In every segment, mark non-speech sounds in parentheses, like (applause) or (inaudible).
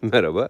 (laughs) Merhaba.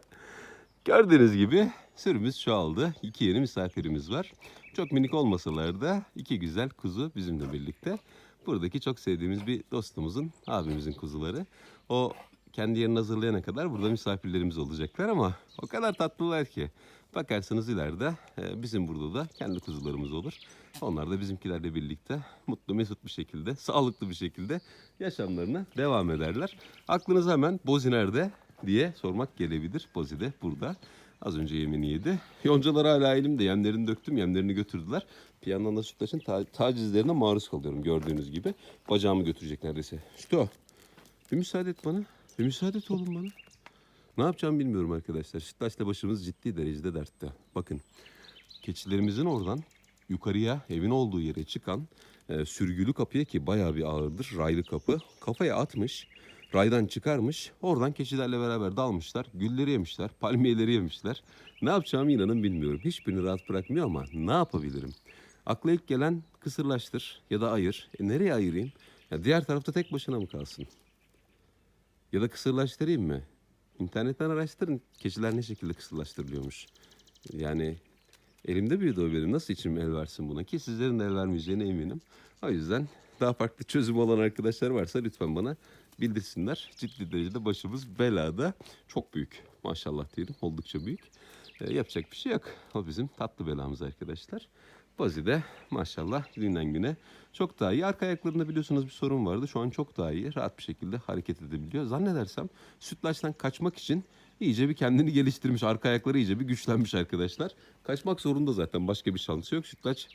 Gördüğünüz gibi sürümüz çoğaldı. İki yeni misafirimiz var. Çok minik olmasalar da iki güzel kuzu bizimle birlikte. Buradaki çok sevdiğimiz bir dostumuzun, abimizin kuzuları. O kendi yerini hazırlayana kadar burada misafirlerimiz olacaklar ama o kadar tatlılar ki. Bakarsanız ileride e, bizim burada da kendi kuzularımız olur. Onlar da bizimkilerle birlikte mutlu mesut bir şekilde, (laughs) sağlıklı bir şekilde yaşamlarına devam ederler. Aklınıza hemen Bozi nerede diye sormak gelebilir. Bozi de burada. Az önce yemini yedi. Yoncalar hala elimde. Yemlerini döktüm. Yemlerini götürdüler. Bir yandan da sütlaçın ta- tacizlerine maruz kalıyorum gördüğünüz gibi. Bacağımı götürecek neredeyse. Şu bir müsaade et bana. Bir müsaade et oğlum bana. Ne yapacağımı bilmiyorum arkadaşlar. Sütlaçla başımız ciddi derecede dertte. Bakın keçilerimizin oradan yukarıya evin olduğu yere çıkan e, sürgülü kapıya ki bayağı bir ağırdır raylı kapı. Kafaya atmış. Raydan çıkarmış. Oradan keçilerle beraber dalmışlar. Gülleri yemişler. Palmiyeleri yemişler. Ne yapacağımı inanın bilmiyorum. Hiçbirini rahat bırakmıyor ama ne yapabilirim? Akla ilk gelen kısırlaştır ya da ayır. E nereye ayırayım? Ya diğer tarafta tek başına mı kalsın? Ya da kısırlaştırayım mı? İnternetten araştırın. Keçiler ne şekilde kısırlaştırılıyormuş. Yani elimde büyüdü o benim. Nasıl içim el versin buna ki sizlerin de el vermeyeceğine eminim. O yüzden daha farklı çözüm olan arkadaşlar varsa lütfen bana bildirsinler. Ciddi derecede başımız belada. Çok büyük maşallah diyelim. Oldukça büyük. Ee, yapacak bir şey yok. O bizim tatlı belamız arkadaşlar. Bazi de maşallah günden güne çok daha iyi. Arka ayaklarında biliyorsunuz bir sorun vardı. Şu an çok daha iyi. Rahat bir şekilde hareket edebiliyor. Zannedersem sütlaçtan kaçmak için iyice bir kendini geliştirmiş. Arka ayakları iyice bir güçlenmiş arkadaşlar. Kaçmak zorunda zaten. Başka bir şansı yok. Sütlaç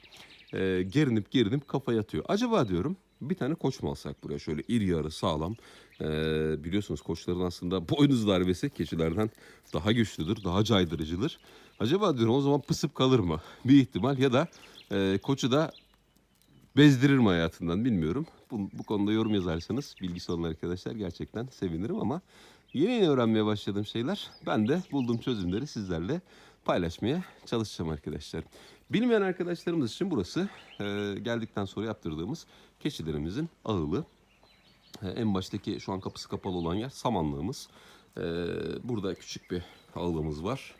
e, gerinip gerinip kafaya atıyor. Acaba diyorum bir tane koç mu alsak buraya? Şöyle iri yarı sağlam. E, biliyorsunuz koçların aslında (laughs) boynuz darbesi keçilerden daha güçlüdür. Daha caydırıcıdır. Acaba diyorum o zaman pısıp kalır mı? (laughs) Bir ihtimal ya da e, koçu da bezdirir mi hayatından bilmiyorum. Bu, bu konuda yorum yazarsanız bilgisi olan arkadaşlar gerçekten sevinirim ama yeni yeni öğrenmeye başladığım şeyler ben de bulduğum çözümleri sizlerle paylaşmaya çalışacağım arkadaşlar. Bilmeyen arkadaşlarımız için burası e, geldikten sonra yaptırdığımız keçilerimizin ağılı. E, en baştaki şu an kapısı kapalı olan yer samanlığımız. E, burada küçük bir ağılımız var.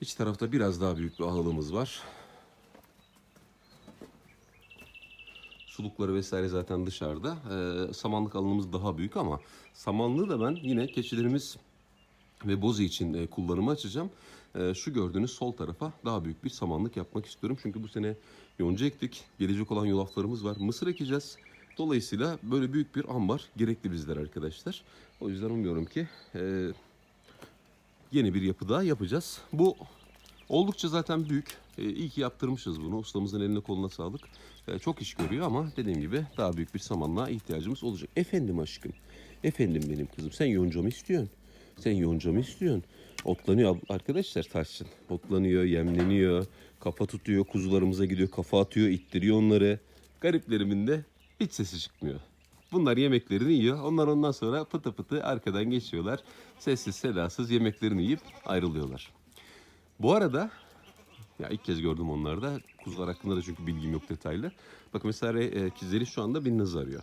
İç tarafta biraz daha büyük bir ağılımız var. Sulukları vesaire zaten dışarıda. Ee, samanlık alanımız daha büyük ama samanlığı da ben yine keçilerimiz ve bozu için e, kullanıma açacağım. Ee, şu gördüğünüz sol tarafa daha büyük bir samanlık yapmak istiyorum. Çünkü bu sene yonca ektik. Gelecek olan yulaflarımız var. Mısır ekeceğiz. Dolayısıyla böyle büyük bir ambar gerekli bizler arkadaşlar. O yüzden umuyorum ki e, yeni bir yapı daha yapacağız. Bu oldukça zaten büyük. E, iyi ki yaptırmışız bunu. Ustamızın eline koluna sağlık. E, çok iş görüyor ama dediğim gibi daha büyük bir samanlığa ihtiyacımız olacak. Efendim aşkım. Efendim benim kızım. Sen yonca mı istiyorsun? Sen yonca mı istiyorsun? Otlanıyor arkadaşlar Tarçın. Otlanıyor, yemleniyor. Kafa tutuyor, kuzularımıza gidiyor, kafa atıyor, ittiriyor onları. Gariplerimin de hiç sesi çıkmıyor. Bunlar yemeklerini yiyor. Onlar ondan sonra pıtı pıtı arkadan geçiyorlar. Sessiz sedasız yemeklerini yiyip ayrılıyorlar. Bu arada ya ilk kez gördüm onlarda. Kuzular hakkında da çünkü bilgim yok detaylı. Bak mesela e, Kizeri şu anda Binnaz arıyor.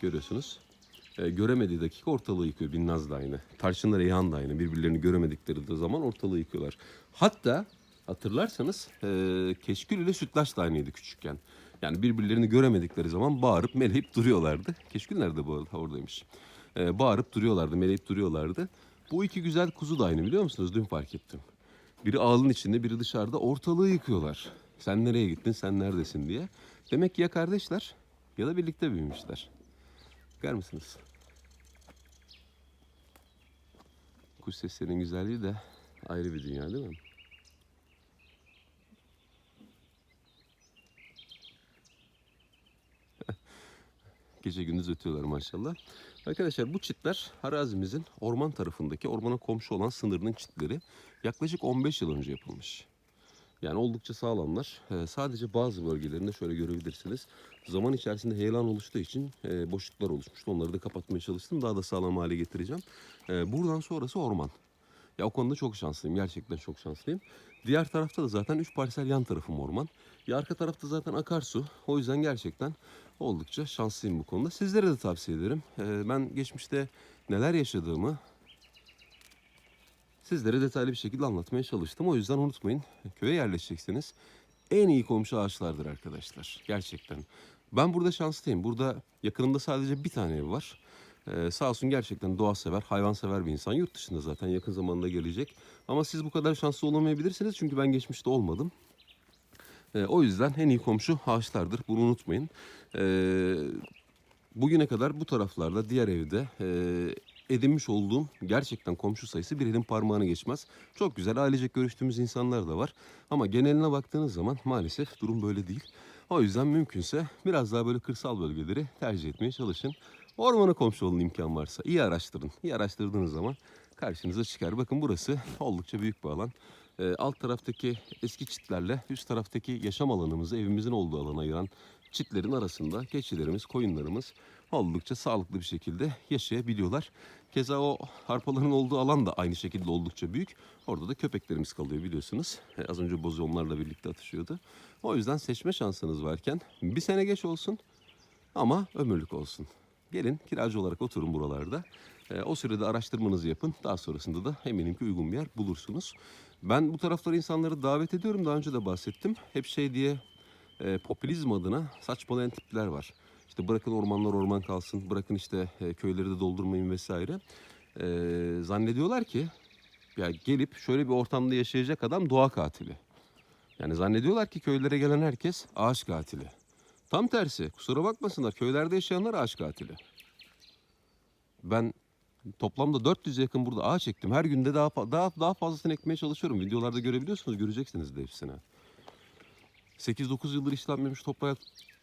Görüyorsunuz. E, göremediği dakika ortalığı yıkıyor. Binnaz da aynı. Tarçınla Reyhan da aynı. Birbirlerini göremedikleri de zaman ortalığı yıkıyorlar. Hatta hatırlarsanız e, Keşkül ile Sütlaç da aynıydı küçükken. Yani birbirlerini göremedikleri zaman bağırıp meleyip duruyorlardı. Keşkül nerede bu arada? Oradaymış. E, bağırıp duruyorlardı, meleyip duruyorlardı. Bu iki güzel kuzu da aynı biliyor musunuz? Dün fark ettim. Biri ağılın içinde, biri dışarıda ortalığı yıkıyorlar. Sen nereye gittin, sen neredesin diye. Demek ki ya kardeşler ya da birlikte büyümüşler. Bakar mısınız? Kuş seslerinin güzelliği de ayrı bir dünya değil mi? (laughs) Gece gündüz ötüyorlar maşallah. Arkadaşlar bu çitler arazimizin orman tarafındaki ormana komşu olan sınırının çitleri yaklaşık 15 yıl önce yapılmış. Yani oldukça sağlamlar. Ee, sadece bazı bölgelerinde şöyle görebilirsiniz. Zaman içerisinde heyelan oluştuğu için e, boşluklar oluşmuştu. Onları da kapatmaya çalıştım. Daha da sağlam hale getireceğim. Ee, buradan sonrası orman. Ya o konuda çok şanslıyım. Gerçekten çok şanslıyım. Diğer tarafta da zaten 3 parsel yan tarafım orman. Ya arka tarafta zaten akarsu. O yüzden gerçekten oldukça şanslıyım bu konuda. Sizlere de tavsiye ederim. Ee, ben geçmişte neler yaşadığımı sizlere detaylı bir şekilde anlatmaya çalıştım. O yüzden unutmayın köye yerleşeceksiniz. En iyi komşu ağaçlardır arkadaşlar. Gerçekten. Ben burada şanslıyım. Burada yakınımda sadece bir tane ev var. Ee, sağ olsun gerçekten doğa sever, hayvan sever bir insan. Yurt dışında zaten yakın zamanda gelecek. Ama siz bu kadar şanslı olamayabilirsiniz çünkü ben geçmişte olmadım. Ee, o yüzden en iyi komşu ağaçlardır. Bunu unutmayın. Ee, bugüne kadar bu taraflarda diğer evde e, edinmiş olduğum gerçekten komşu sayısı bir elin parmağını geçmez. Çok güzel ailecek görüştüğümüz insanlar da var. Ama geneline baktığınız zaman maalesef durum böyle değil. O yüzden mümkünse biraz daha böyle kırsal bölgeleri tercih etmeye çalışın. Ormana komşu olun imkan varsa. İyi araştırın. İyi araştırdığınız zaman karşınıza çıkar. Bakın burası oldukça büyük bir alan. Ee, alt taraftaki eski çitlerle üst taraftaki yaşam alanımızı evimizin olduğu alana ayıran çitlerin arasında keçilerimiz, koyunlarımız oldukça sağlıklı bir şekilde yaşayabiliyorlar. Keza o harpaların olduğu alan da aynı şekilde oldukça büyük. Orada da köpeklerimiz kalıyor biliyorsunuz. E, az önce bozu onlarla birlikte atışıyordu. O yüzden seçme şansınız varken bir sene geç olsun ama ömürlük olsun. Gelin kiracı olarak oturun buralarda. E, o sürede araştırmanızı yapın. Daha sonrasında da eminim ki uygun bir yer bulursunuz. Ben bu taraflara insanları davet ediyorum. Daha önce de bahsettim. Hep şey diye e, popülizm adına saçmalayan tipler var. İşte bırakın ormanlar orman kalsın, bırakın işte e, köyleri de doldurmayın vesaire. E, zannediyorlar ki ya gelip şöyle bir ortamda yaşayacak adam doğa katili. Yani zannediyorlar ki köylere gelen herkes ağaç katili. Tam tersi kusura bakmasınlar köylerde yaşayanlar ağaç katili. Ben toplamda 400 yakın burada ağaç ektim. Her günde daha daha daha fazlasını ekmeye çalışıyorum. Videolarda görebiliyorsunuz, göreceksiniz de hepsini. 8-9 yıldır işlenmemiş toprağa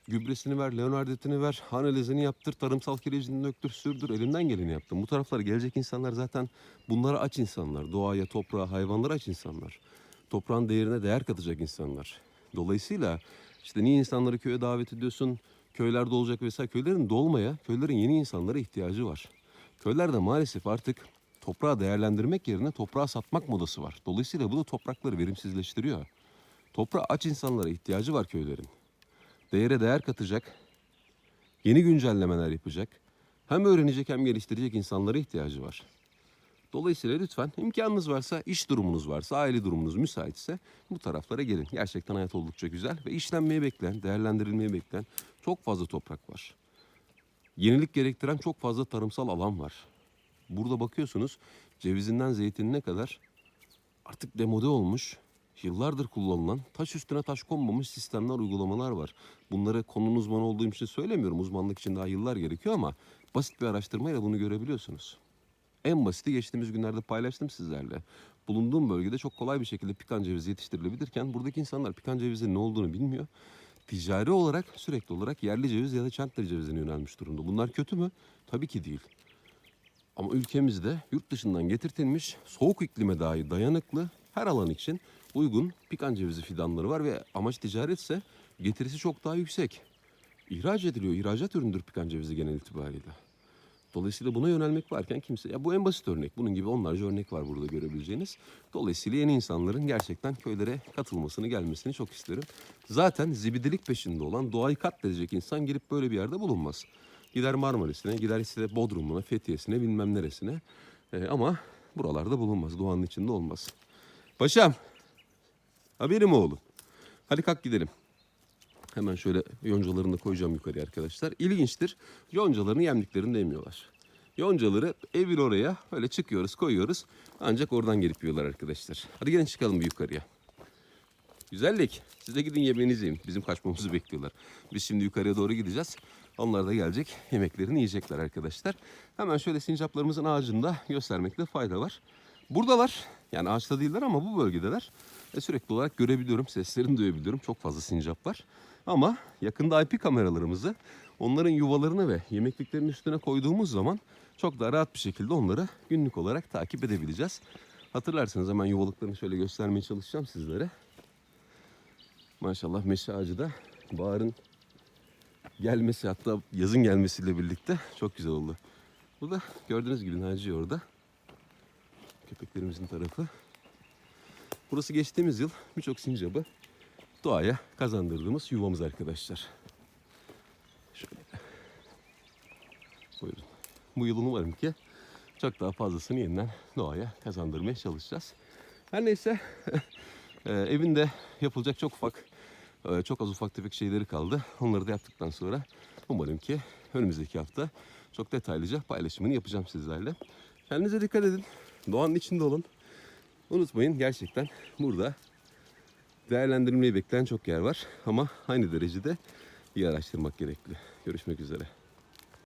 gübresini ver, leonardetini ver, analizini yaptır, tarımsal kirecini döktür, sürdür. Elimden geleni yaptım. Bu taraflara gelecek insanlar zaten bunlara aç insanlar. Doğaya, toprağa, hayvanlara aç insanlar. Toprağın değerine değer katacak insanlar. Dolayısıyla işte niye insanları köye davet ediyorsun? Köylerde olacak vesaire. Köylerin dolmaya, köylerin yeni insanlara ihtiyacı var. Köylerde maalesef artık toprağı değerlendirmek yerine toprağı satmak modası var. Dolayısıyla bu da toprakları verimsizleştiriyor. Toprağa aç insanlara ihtiyacı var köylerin. Değere değer katacak, yeni güncellemeler yapacak, hem öğrenecek hem geliştirecek insanlara ihtiyacı var. Dolayısıyla lütfen imkanınız varsa, iş durumunuz varsa, aile durumunuz müsaitse bu taraflara gelin. Gerçekten hayat oldukça güzel ve işlenmeye bekleyen, değerlendirilmeye bekleyen çok fazla toprak var. Yenilik gerektiren çok fazla tarımsal alan var. Burada bakıyorsunuz cevizinden zeytinine kadar artık demode olmuş, yıllardır kullanılan, taş üstüne taş konmamış sistemler, uygulamalar var. Bunları konunun uzmanı olduğum için söylemiyorum. Uzmanlık için daha yıllar gerekiyor ama basit bir araştırmayla bunu görebiliyorsunuz. En basiti geçtiğimiz günlerde paylaştım sizlerle. Bulunduğum bölgede çok kolay bir şekilde pikan cevizi yetiştirilebilirken buradaki insanlar pikan cevizinin ne olduğunu bilmiyor. Ticari olarak sürekli olarak yerli ceviz ya da çantlı cevizine yönelmiş durumda. Bunlar kötü mü? Tabii ki değil. Ama ülkemizde yurt dışından getirtilmiş soğuk iklime dahi dayanıklı her alan için uygun pikan cevizi fidanları var ve amaç ticaretse getirisi çok daha yüksek. İhraç ediliyor. ihracat üründür pikan cevizi genel itibariyle. Dolayısıyla buna yönelmek varken kimse... Ya bu en basit örnek. Bunun gibi onlarca örnek var burada görebileceğiniz. Dolayısıyla yeni insanların gerçekten köylere katılmasını, gelmesini çok isterim. Zaten zibidilik peşinde olan, doğayı katledecek insan gelip böyle bir yerde bulunmaz. Gider Marmaris'ine, gider işte Bodrum'una, Fethiye'sine, bilmem neresine. Ee, ama buralarda bulunmaz, doğanın içinde olmaz. Paşam, haberim oğlum. Hadi kalk gidelim. Hemen şöyle yoncalarını da koyacağım yukarıya arkadaşlar. İlginçtir. Yoncalarını yemliklerinde yemiyorlar. Yoncaları evin oraya öyle çıkıyoruz koyuyoruz. Ancak oradan gelip yiyorlar arkadaşlar. Hadi gelin çıkalım bir yukarıya. Güzellik. Siz de gidin yemeğinizi yiyin. Bizim kaçmamızı bekliyorlar. Biz şimdi yukarıya doğru gideceğiz. Onlar da gelecek. Yemeklerini yiyecekler arkadaşlar. Hemen şöyle sincaplarımızın ağacında göstermekte fayda var. Buradalar. Yani ağaçta değiller ama bu bölgedeler. Ve sürekli olarak görebiliyorum. Seslerini duyabiliyorum. Çok fazla sincap var. Ama yakında IP kameralarımızı onların yuvalarını ve yemekliklerinin üstüne koyduğumuz zaman çok daha rahat bir şekilde onları günlük olarak takip edebileceğiz. Hatırlarsanız hemen yuvalıklarını şöyle göstermeye çalışacağım sizlere. Maşallah meşe ağacı da baharın gelmesi hatta yazın gelmesiyle birlikte çok güzel oldu. Bu da gördüğünüz gibi Naci orada. Köpeklerimizin tarafı. Burası geçtiğimiz yıl birçok sincabı doğaya kazandırdığımız yuvamız arkadaşlar. Şöyle. Buyurun. Bu yıl umarım ki çok daha fazlasını yeniden doğaya kazandırmaya çalışacağız. Her neyse (laughs) e, evinde yapılacak çok ufak e, çok az ufak tefek şeyleri kaldı. Onları da yaptıktan sonra umarım ki önümüzdeki hafta çok detaylıca paylaşımını yapacağım sizlerle. Kendinize dikkat edin. Doğanın içinde olun. Unutmayın gerçekten burada değerlendirilmeyi bekleyen çok yer var. Ama aynı derecede iyi araştırmak gerekli. Görüşmek üzere.